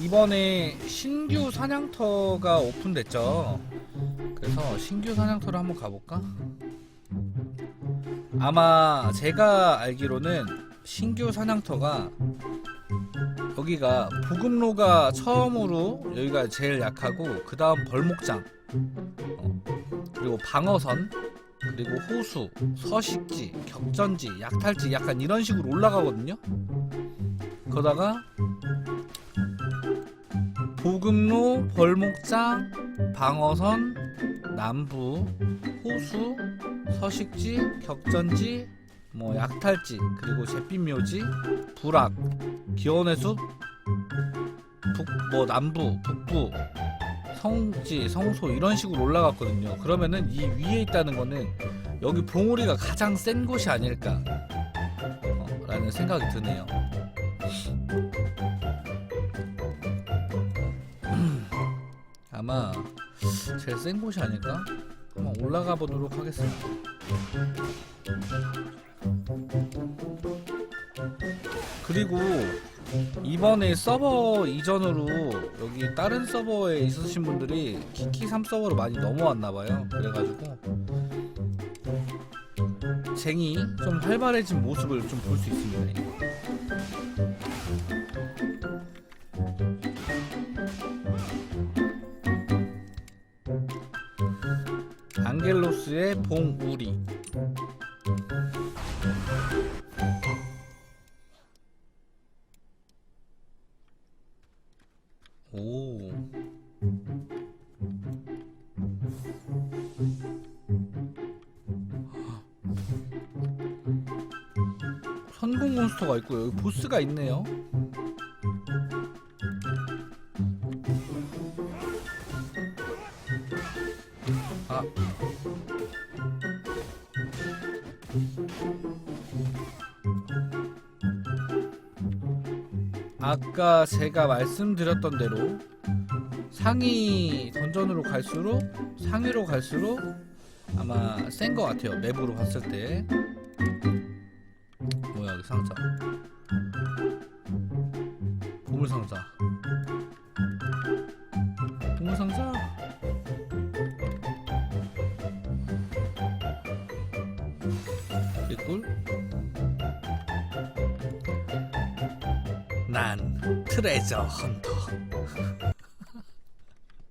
이번에 신규 사냥터가 오픈됐죠. 그래서 신규 사냥터를 한번 가볼까? 아마 제가 알기로는 신규 사냥터가 여기가 보급로가 처음으로 여기가 제일 약하고 그 다음 벌목장 어, 그리고 방어선 그리고 호수 서식지 격전지 약탈지 약간 이런 식으로 올라가거든요 그러다가 보급로 벌목장 방어선 남부 호수 서식지 격전지 뭐 약탈지 그리고 잿빛묘지 불악 기원의 숲 북 뭐 남부 북부 성지 성소 이런 식으로 올라갔거든요. 그러면은 이 위에 있다는 거는 여기 봉우리가 가장 센 곳이 아닐까 어, 라는 생각이 드네요 아마 제일 센 곳이 아닐까 한번 올라가 보도록 하겠습니다 그리고 이번에 서버 이전으로 여기 다른 서버에 있으신 분들이 키키 3 서버로 많이 넘어왔나 봐요. 그래가지고 쟁이 좀 활발해진 모습을 좀 볼 수 있습니다. 안겔로스의 봉우리 오. 선공 몬스터가 있고 여기 보스가 있네요. 아. 아까 제가 말씀드렸던 대로 상위 던전으로 갈수록 상위로 갈수록 아마 센 것 같아요. 맵으로 봤을 때. 뭐야 여기 상자. 보물 상자. 보물 상자 개꿀 난 트레저 헌터